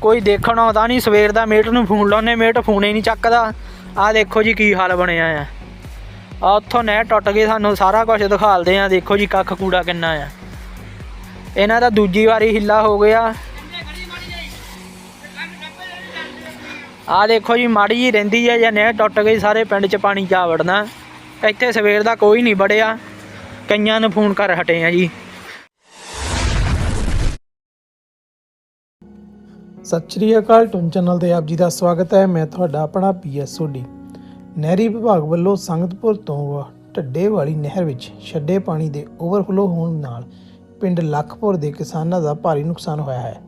ਕੋਈ ਦੇਖਣ ਆਉਂਦਾ ਨਹੀਂ, ਸਵੇਰ ਦਾ ਮੇਟ ਨੂੰ ਫੋਨ ਲਾਉਨੇ ਮੇਟ ਫੋਨ ਹੀ ਨਹੀਂ ਚੱਕਦਾ। ਆਹ ਦੇਖੋ ਜੀ ਕੀ ਹਾਲ ਬਣਿਆ ਆ। ਆ ਉੱਥੋਂ ਨਹਿਰ ਟੁੱਟ ਗਈ, ਸਾਨੂੰ ਸਾਰਾ ਕੁਝ ਦਿਖਾਲਦੇ ਆ, ਦੇਖੋ ਜੀ ਕੱਖ ਕੂੜਾ ਕਿੰਨਾ ਆ। ਇਹਨਾਂ ਦਾ ਦੂਜੀ ਵਾਰੀ ਹਿੱਲਾ ਹੋ ਗਿਆ। ਆ ਦੇਖੋ ਜੀ, ਮਾੜੀ ਜੀ ਰਹਿੰਦੀ ਆ, ਜਾਂ ਨਹਿਰ ਟੁੱਟ ਗਈ, ਸਾਰੇ ਪਿੰਡ 'ਚ ਪਾਣੀ ਜਾ ਵੜਨਾ। ਇੱਥੇ ਸਵੇਰ ਦਾ ਕੋਈ ਨਹੀਂ ਵੜਿਆ। ਕਈਆਂ ਨੂੰ ਫੋਨ ਕਰ ਹਟੇ ਆ ਜੀ। ਸਤਿ ਸ਼੍ਰੀ ਅਕਾਲ ਟੁਨ ਚੈਨਲ ਤੇ ਆਪ ਜੀ ਦਾ ਸਵਾਗਤ ਹੈ। ਮੈਂ ਤੁਹਾਡਾ ਆਪਣਾ ਪੀਐਸ ਸੋਢੀ ਨਹਿਰੀ ਵਿਭਾਗ ਵੱਲੋਂ ਸੰਗਤਪੁਰ ਤੋਂ ਢੱਡੇ ਵਾਲੀ ਨਹਿਰ ਵਿੱਚ ਛੱਡੇ ਪਾਣੀ ਦੇ ਓਵਰਫਲੋ ਹੋਣ ਨਾਲ ਪਿੰਡ ਲੱਖਪੁਰ ਦੇ ਕਿਸਾਨਾਂ ਦਾ ਭਾਰੀ ਨੁਕਸਾਨ ਹੋਇਆ ਹੈ।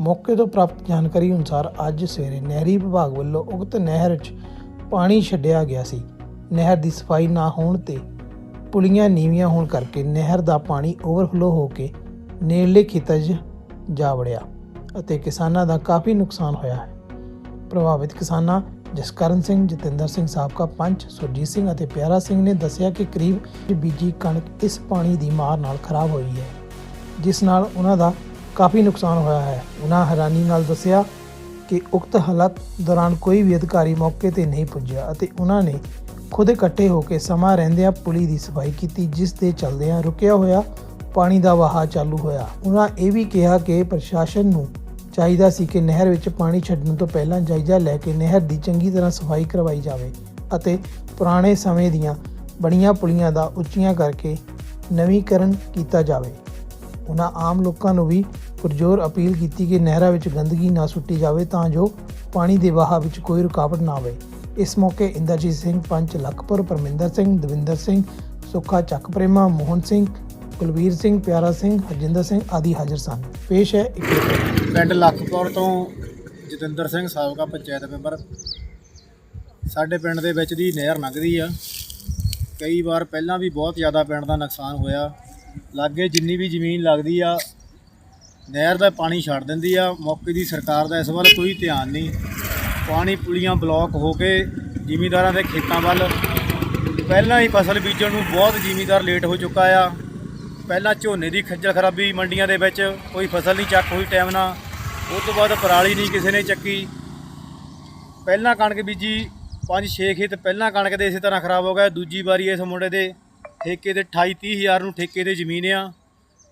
ਮੌਕੇ ਤੋਂ ਪ੍ਰਾਪਤ ਜਾਣਕਾਰੀ ਅਨੁਸਾਰ ਅੱਜ ਸਵੇਰੇ ਨਹਿਰੀ ਵਿਭਾਗ ਵੱਲੋਂ ਉਕਤ ਨਹਿਰ 'ਚ ਪਾਣੀ ਛੱਡਿਆ ਗਿਆ ਸੀ। ਨਹਿਰ ਦੀ ਸਫ਼ਾਈ ਨਾ ਹੋਣ ਤੇ ਪੁਲੀਆਂ ਨੀਵੀਆਂ ਹੋਣ ਕਰਕੇ ਨਹਿਰ ਦਾ ਪਾਣੀ ਓਵਰਫਲੋ ਹੋ ਕੇ ਨੇੜਲੇ ਖੇਤਾਂ 'ਚ ਜਾ ਵੜਿਆ। ਅਤੇ ਕਿਸਾਨਾਂ ਦਾ ਕਾਫੀ ਨੁਕਸਾਨ ਹੋਇਆ ਹੈ। ਪ੍ਰਭਾਵਿਤ ਕਿਸਾਨਾਂ ਜਸਕਰਨ ਸਿੰਘ, ਜਤਿੰਦਰ ਸਿੰਘ ਸਾਬਕਾ ਪੰਚ, ਸੁਰਜੀਤ ਸਿੰਘ ਅਤੇ ਪਿਆਰਾ ਸਿੰਘ ਨੇ ਦੱਸਿਆ ਕਿ ਕਰੀਬ ਬੀਜੀ ਕਣਕ ਇਸ ਪਾਣੀ ਦੀ ਮਾਰ ਨਾਲ ਖਰਾਬ ਹੋਈ ਹੈ, ਜਿਸ ਨਾਲ ਉਹਨਾਂ ਦਾ ਕਾਫੀ ਨੁਕਸਾਨ ਹੋਇਆ ਹੈ। ਉਹਨਾਂ ਹੈਰਾਨੀ ਨਾਲ ਦੱਸਿਆ ਕਿ ਉਕਤ ਹਾਲਤ ਦੌਰਾਨ ਕੋਈ ਵੀ ਅਧਿਕਾਰੀ ਮੌਕੇ ਤੇ ਨਹੀਂ ਪੁੱਜਿਆ ਅਤੇ ਉਹਨਾਂ ਨੇ ਖੁਦ ਇਕੱਠੇ ਹੋ ਕੇ ਸਮਾਂ ਰਹਿੰਦਿਆਂ ਪੁਲੀ ਦੀ ਸਫ਼ਾਈ ਕੀਤੀ, ਜਿਸ ਦੇ ਚੱਲਦਿਆਂ ਰੁਕਿਆ ਹੋਇਆ ਪਾਣੀ ਦਾ ਵਹਾਅ ਚਾਲੂ ਹੋਇਆ। ਉਹਨਾਂ ਇਹ ਵੀ ਕਿਹਾ ਕਿ ਪ੍ਰਸ਼ਾਸਨ ਨੂੰ ਚਾਹੀਦਾ ਸੀ ਕਿ ਨਹਿਰ ਵਿੱਚ ਪਾਣੀ ਛੱਡਣ ਤੋਂ ਪਹਿਲਾਂ ਜਾਇਜ਼ਾ ਲੈ ਕੇ ਨਹਿਰ ਦੀ ਚੰਗੀ ਤਰ੍ਹਾਂ ਸਫ਼ਾਈ ਕਰਵਾਈ ਜਾਵੇ ਅਤੇ ਪੁਰਾਣੇ ਸਮੇਂ ਦੀਆਂ ਬਣੀਆਂ ਪੁਲੀਆਂ ਦਾ ਉੱਚੀਆਂ ਕਰਕੇ ਨਵੀਕਰਨ ਕੀਤਾ ਜਾਵੇ। ਉਹਨਾਂ ਆਮ ਲੋਕਾਂ ਨੂੰ ਵੀ ਪੁਰਜੋਰ ਅਪੀਲ ਕੀਤੀ ਕਿ ਨਹਿਰਾਂ ਵਿੱਚ ਗੰਦਗੀ ਨਾ ਸੁੱਟੀ ਜਾਵੇ ਤਾਂ ਜੋ ਪਾਣੀ ਦੇ ਵਹਾਅ ਵਿੱਚ ਕੋਈ ਰੁਕਾਵਟ ਨਾ ਆਵੇ। ਇਸ ਮੌਕੇ ਇੰਦਰਜੀਤ ਸਿੰਘ ਪੰਚ, ਲਖਪੁਰ ਪਰਮਿੰਦਰ ਸਿੰਘ, ਦਵਿੰਦਰ ਸਿੰਘ, ਸੁੱਖਾ ਚੱਕ ਪ੍ਰੇਮਾ, ਮੋਹਨ ਸਿੰਘ ਕੁਲਵੀਰ ਸਿੰਘ, ਪਿਆਰਾ ਸਿੰਘ, ਹਰਜਿੰਦਰ ਸਿੰਘ ਆਦਿ ਹਾਜ਼ਰ ਸਨ। ਪੇਸ਼ ਹੈ ਇੱਕ ਰਿਪੋਰਟ। ਪਿੰਡ ਲੱਖਪੁਰ ਤੋਂ ਜਤਿੰਦਰ ਸਿੰਘ ਸਾਬਕਾ ਪੰਚਾਇਤ ਮੈਂਬਰ। ਸਾਡੇ ਪਿੰਡ ਦੇ ਵਿੱਚ ਦੀ ਨਹਿਰ ਲੰਘਦੀ ਆ। ਕਈ ਵਾਰ ਪਹਿਲਾਂ ਵੀ ਬਹੁਤ ਜ਼ਿਆਦਾ ਪਿੰਡ ਦਾ ਨੁਕਸਾਨ ਹੋਇਆ। ਲਾਗੇ ਜਿੰਨੀ ਵੀ ਜ਼ਮੀਨ ਲੱਗਦੀ ਆ, ਨਹਿਰ ਦਾ ਪਾਣੀ ਛੱਡ ਦਿੰਦੀ ਆ। ਮੌਕੇ ਦੀ ਸਰਕਾਰ ਦਾ ਇਸ ਵੱਲ ਕੋਈ ਧਿਆਨ ਨਹੀਂ। ਪਾਣੀ ਪੁਲੀਆਂ ਬਲੌਕ ਹੋ ਕੇ ਜ਼ਿਮੀਂਦਾਰਾਂ ਦੇ ਖੇਤਾਂ ਵੱਲ। ਪਹਿਲਾਂ ਹੀ ਫਸਲ ਬੀਜਣ ਨੂੰ ਬਹੁਤ ਜ਼ਿਮੀਂਦਾਰ ਲੇਟ ਹੋ ਚੁੱਕਾ ਆ। ਪਹਿਲਾਂ ਝੋਨੇ ਦੀ ਖੱਜਲ ਖਰਾਬੀ ਮੰਡੀਆਂ ਦੇ ਵਿੱਚ ਕੋਈ ਫਸਲ ਨਹੀਂ ਚੱਕ ਹੋਈ ਟਾਈਮ ਨਾਲ ਉਸ ਤੋਂ ਬਾਅਦ ਪਰਾਲੀ ਨਹੀਂ ਕਿਸੇ ਨੇ ਚੱਕੀ। ਪਹਿਲਾਂ ਕਣਕ ਬੀਜੀ 5-6 ਖੇਤ ਪਹਿਲਾਂ ਕਣਕ ਦੇ ਇਸੇ ਤਰ੍ਹਾਂ ਖਰਾਬ ਹੋ ਗਿਆ ਦੂਜੀ ਵਾਰੀ ਇਸ ਮੁੰਡੇ ਦੇ ਠੇਕੇ ਤੇ 28 ਹਜ਼ਾਰ ਨੂੰ ਠੇਕੇ ਦੇ ਜ਼ਮੀਨ ਆ।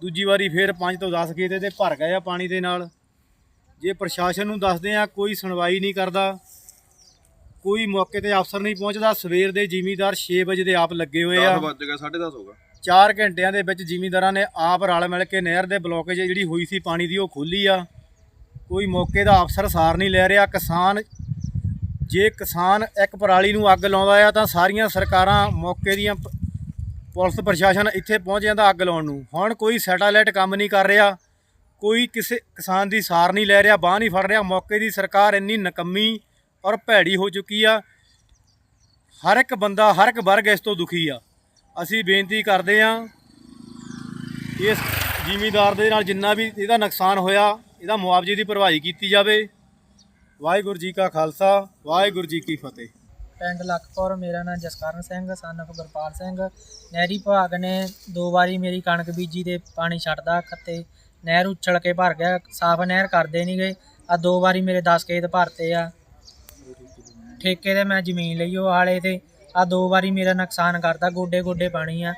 ਦੂਜੀ ਵਾਰੀ ਫੇਰ 5 ਤੋਂ 10 ਖੇਤ ਇਹਦੇ ਭਰ ਗਏ ਆ ਪਾਣੀ ਦੇ ਨਾਲ। ਜੇ ਪ੍ਰਸ਼ਾਸਨ ਨੂੰ ਦੱਸਦੇ ਆ, ਕੋਈ ਸੁਣਵਾਈ ਨਹੀਂ ਕਰਦਾ। ਕੋਈ ਮੌਕੇ ਤੇ ਅਫਸਰ ਨਹੀਂ ਪਹੁੰਚਦਾ। ਸਵੇਰ ਦੇ ਜ਼ਿਮੀਦਾਰ 6 ਵਜੇ ਦੇ ਆਪ ਲੱਗੇ ਹੋਏ ਆ। 10 ਵੱਜ ਗਿਆ 10:30 ਹੋਗਾ 4 ਘੰਟਿਆਂ ਦੇ ਵਿੱਚ ਜ਼ਿਮੀਂਦਾਰਾਂ ਨੇ ਆਪ ਰਲ ਮਿਲ ਕੇ ਨਹਿਰ ਦੇ ਬਲੋਕੇਜ ਜਿਹੜੀ ਹੋਈ ਸੀ ਪਾਣੀ ਦੀ ਉਹ ਖੋਲੀ ਆ। ਕੋਈ ਮੌਕੇ ਦਾ ਅਫਸਰ ਸਾਰ ਨਹੀਂ ਲੈ ਰਿਹਾ। ਕਿਸਾਨ, ਜੇ ਕਿਸਾਨ ਇੱਕ ਪਰਾਲੀ ਨੂੰ ਅੱਗ ਲਾਉਂਦਾ ਆ ਤਾਂ ਸਾਰੀਆਂ ਸਰਕਾਰਾਂ ਮੌਕੇ ਦੀਆਂ ਪ- ਪੁਲਿਸ ਪ੍ਰਸ਼ਾਸਨ ਇੱਥੇ ਪਹੁੰਚ ਜਾਂਦਾ ਅੱਗ ਲਾਉਣ ਨੂੰ। ਹੁਣ ਕੋਈ ਸੈਟੇਲਾਈਟ ਕੰਮ ਨਹੀਂ ਕਰ ਰਿਹਾ। ਕੋਈ ਕਿਸੇ ਕਿਸਾਨ ਦੀ ਸਾਰ ਨਹੀਂ ਲੈ ਰਿਹਾ, ਬਾਹ ਨਹੀਂ ਫੜ ਰਿਹਾ। ਮੌਕੇ ਦੀ ਸਰਕਾਰ ਇੰਨੀ ਨਕੰਮੀ ਔਰ ਭੈੜੀ ਹੋ ਚੁੱਕੀ ਆ। ਹਰ ਇੱਕ ਬੰਦਾ, ਹਰ ਇੱਕ ਵਰਗ ਇਸ ਤੋਂ ਦੁਖੀ ਆ। ਅਸੀਂ ਬੇਨਤੀ ਕਰਦੇ ਹਾਂ ਇਸ ਜ਼ਿਮੀਦਾਰ ਦੇ ਨਾਲ ਜਿੰਨਾ ਵੀ ਇਹਦਾ ਨੁਕਸਾਨ ਹੋਇਆ, ਇਹਦਾ ਮੁਆਵਜ਼ੇ ਦੀ ਭਰਵਾਈ ਕੀਤੀ ਜਾਵੇ। ਵਾਹਿਗੁਰੂ ਜੀ ਕਾ ਖਾਲਸਾ, ਵਾਹਿਗੁਰੂ ਜੀ ਕੀ ਫਤਿਹ। ਪਿੰਡ ਲਖਪੁਰ, ਮੇਰਾ ਨਾਮ ਜਸਕਰਨ ਸਿੰਘ ਸਨ ਗੁਰਪਾਲ ਸਿੰਘ। ਨਹਿਰੀ ਵਿਭਾਗ ਨੇ ਦੋ ਵਾਰੀ ਮੇਰੀ ਕਣਕ ਬੀਜੀ ਤੇ ਪਾਣੀ ਛੱਡਦਾ ਖੱਤੇ ਨਹਿਰ ਉਛਲ ਕੇ ਭਰ ਗਿਆ, ਸਾਫ਼ ਨਹਿਰ ਕਰਦੇ ਨਹੀਂ ਗਏ। ਆ ਦੋ ਵਾਰੀ ਮੇਰੇ 10 ਖੇਤ ਭਰਤੇ ਆ। ਠੇਕੇ ਤੇ ਮੈਂ ਜ਼ਮੀਨ ਲਈ ਉਹ ਹਾਲੇ ਤੇ। ਆ ਦੋ ਵਾਰੀ ਮੇਰਾ ਨੁਕਸਾਨ ਕਰਦਾ ਗੋਡੇ ਗੋਡੇ ਪਾਣੀ ਆ।